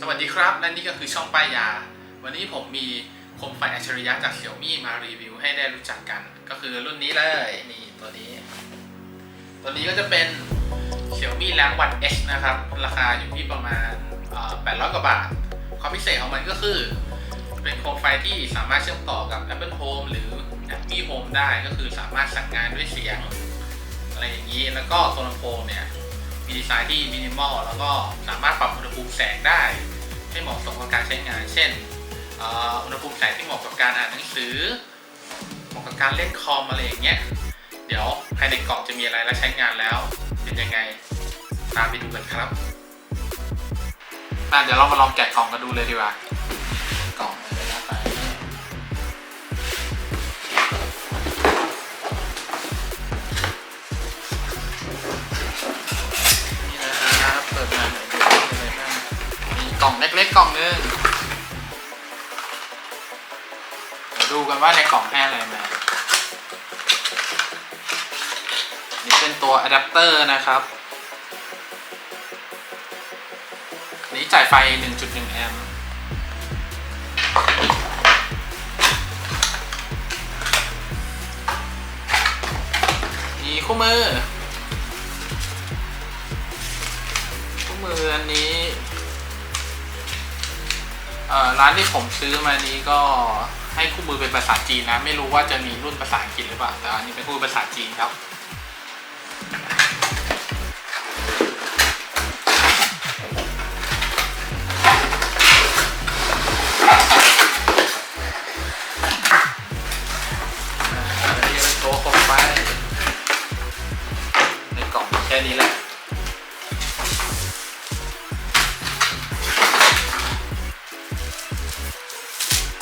สวัสดีครับ และนี่ก็คือช่องป้ายยา วันนี้ผมมีโคมไฟอัจฉริยะจากเสี่ยวมี่มารีวิวให้ได้รู้จักกัน ก็คือรุ่นนี้เลยนี่ตัวนี้ ตัวนี้ก็จะเป็นเสี่ยวมี่แรงวัน H นะครับ ราคาอยู่ที่ประมาณ800 กว่าบาท ความพิเศษของมันก็คือ เป็นโคมไฟที่สามารถเชื่อมต่อกับ Apple Home หรือ Apple Home ได้ก็คือสามารถสั่งงานด้วยเสียง อะไรอย่างนี้แล้วก็ตัวลำโพงเนี่ยมีดีไซน์ที่มินิมอลแล้วก็สามารถปรับอุณหภูมิแสงได้ ให้เหมาะสมกับการใช้งาน เช่นเอ่ออุณหภูมิแสงที่เหมาะกับการอ่านหนังสือ เหมาะกับการเล่นคอมอะไรอย่างเงี้ย เดี๋ยวภายในกล่องจะมีอะไรและใช้งานแล้ว เป็นยังไงตามไปดูกันครับอะเดี๋ยวเรามาลองแกะกล่องกันดูเลยดีกว่า กล่อง ล่องเล็กๆกล่องนึงเดี๋ยวดูกันว่าในกล่องให้อะไรมา นี่เป็นตัวอะแดปเตอร์นะครับ นี้จ่ายไฟ 1.1 แอมป์มีคู่มือคู่มืออันนี้ ร้านที่ผมซื้อมานี้ก็ให้คู่มือเป็นภาษาจีนนะ ไม่รู้ว่าจะมีรุ่นภาษาอังกฤษหรือเปล่าแต่อันนี้เป็นคู่มือภาษาจีนครับ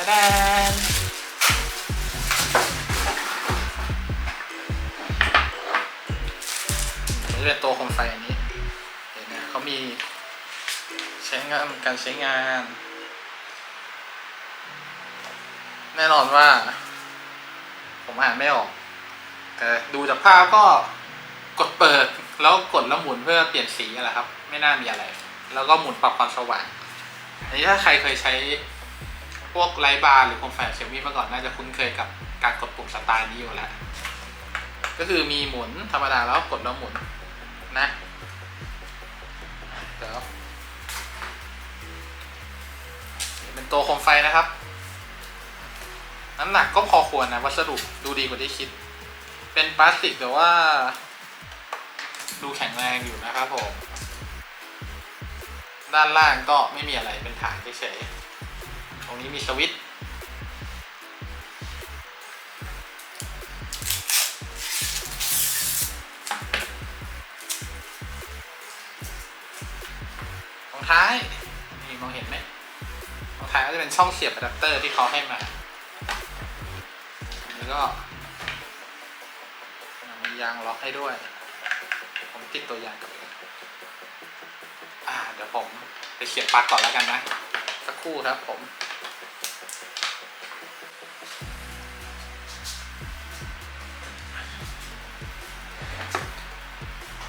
แดนนี่เป็นตัวโคมไฟอันนี้ เห็นไหมเขามีใช้งานการใช้งาน แน่นอนว่า ผมอ่านไม่ออก แต่ดูจากภาพก็กดเปิดแล้วกดแล้วหมุนเพื่อเปลี่ยนสีอะไรครับ ไม่น่ามีอะไร แล้วก็หมุนปรับความสว่าง อันนี้ถ้าใครเคยใช้ พวกไลบาร์หรือโคมไฟเซมี่มาก่อนน่าจะคุ้นเคยกับการกดปุ่มสไตล์นี้อยู่แล้ว ก็คือมีหมุนธรรมดาแล้วกดแล้วหมุนนะเดี๋ยวเป็นตัวโคมไฟนะครับ น้ำหนักก็พอควรนะวัสดุดูดีกว่าที่คิด เป็นพลาสติกแต่ว่า ดูแข็งแรงอยู่นะครับผม ด้านล่างก็ไม่มีอะไรเป็นฐานเฉยๆ รงนี้มีสวิตช์ตรงท้าย นี่มองเห็นไหมตรงท้ายก็จะเป็นช่องเสียบอะแดปเตอร์ที่เขาให้มา แล้วก็มียางล็อกให้ด้วย ผมติดตัวยางกับอ่าเดี๋ยวผมไปเสียบปลั๊กก่อนแล้วกันนะ สักครู่ครับผม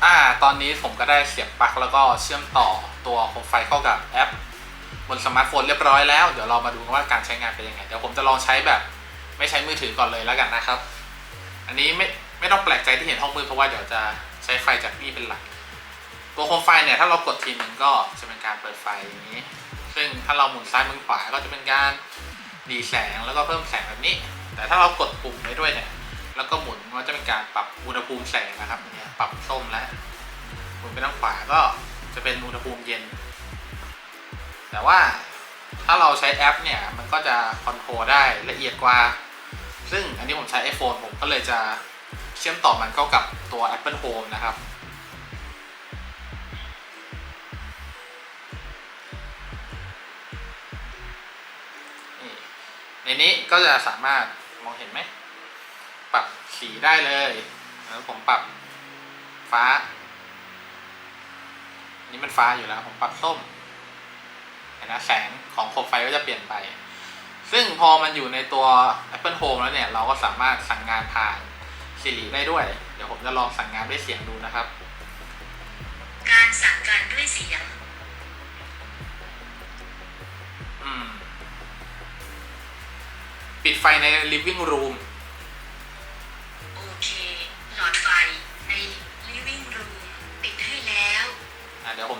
อ่าตอนนี้ผมก็ได้เสียบปลั๊กแล้วก็เชื่อมต่อตัวโคมไฟเข้ากับแอป บนสมาร์ทโฟนเรียบร้อยแล้ว เดี๋ยวเรามาดูว่าการใช้งานเป็นยังไง เดี๋ยวผมจะลองใช้แบบไม่ใช้มือถือก่อนเลยแล้วกันนะครับ อันนี้ไม่ไม่ต้องแปลกใจที่เห็นห้องมืดเพราะว่าเดี๋ยวจะใช้ไฟจากนี่เป็นหลัก ตัวโคมไฟเนี่ยถ้าเรากดทีนึงก็จะเป็นการเปิดไฟอย่างนี้ ซึ่งถ้าเราหมุนซ้ายมุนขวาก็จะเป็นการดีแสงแล้วก็เพิ่มแสงแบบนี้ แต่ถ้าเรากดปุ่มไว้ด้วยเนี่ย แล้วก็หมุนก็จะเป็นการปรับอุณหภูมิแสงนะครับเนี่ยปรับส้มแล้วหมุนไปทางขวาก็จะเป็นอุณหภูมิเย็น แต่ว่าถ้าเราใช้แอปเนี่ยมันก็จะคอนโทรลได้ละเอียดกว่า ซึ่งอันนี้ผมใช้ iPhone ผมก็เลยจะเชื่อมต่อมันเข้ากับตัว Apple Home นะครับในนี้ก็จะสามารถมองเห็นไหม ปรับสีได้เลยแล้วผมปรับฟ้า นี่มันฟ้าอยู่แล้ว ผมปรับส้มนะแสงของโคมไฟก็จะเปลี่ยนไป ซึ่งพอมันอยู่ในตัว Apple Home แล้วเนี่ย เราก็สามารถสั่งงานผ่าน Siri ได้ด้วย เดี๋ยวผมจะลองสั่งงานด้วยเสียงดูนะครับ การสั่งการด้วยเสียงปิดไฟใน living room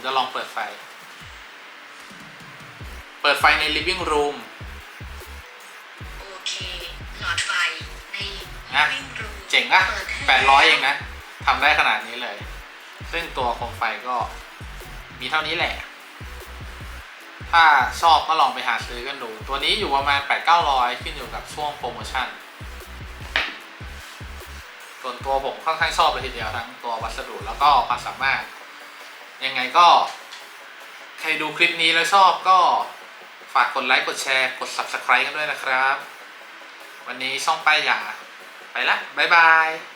จะลองเปิดไฟ เปิดไฟใน living room โอเค หลอดไฟในนะ living room เจ๋งอะปิดให้แปดร้อยเองนะทำได้ขนาดนี้เลย ซึ่งตัวโคมไฟก็มีเท่านี้แหละ ถ้าชอบก็ลองไปหาซื้อกันดู ตัวนี้อยู่ประมาณ 8 9 0 0 ขึ้นอยู่กับช่วงโปรโมชั่น ส่วนตัวผมค่อนข้างชอบเลยทีเดียวทั้งตัววัสดุแล้วก็ความสามารถ ยังไงก็ ใครดูคลิปนี้แล้วชอบก็ฝากกดไลค์กดแชร์กด subscribe กันด้วยนะครับ วันนี้ช่องป้ายยาไปละบ๊ายบาย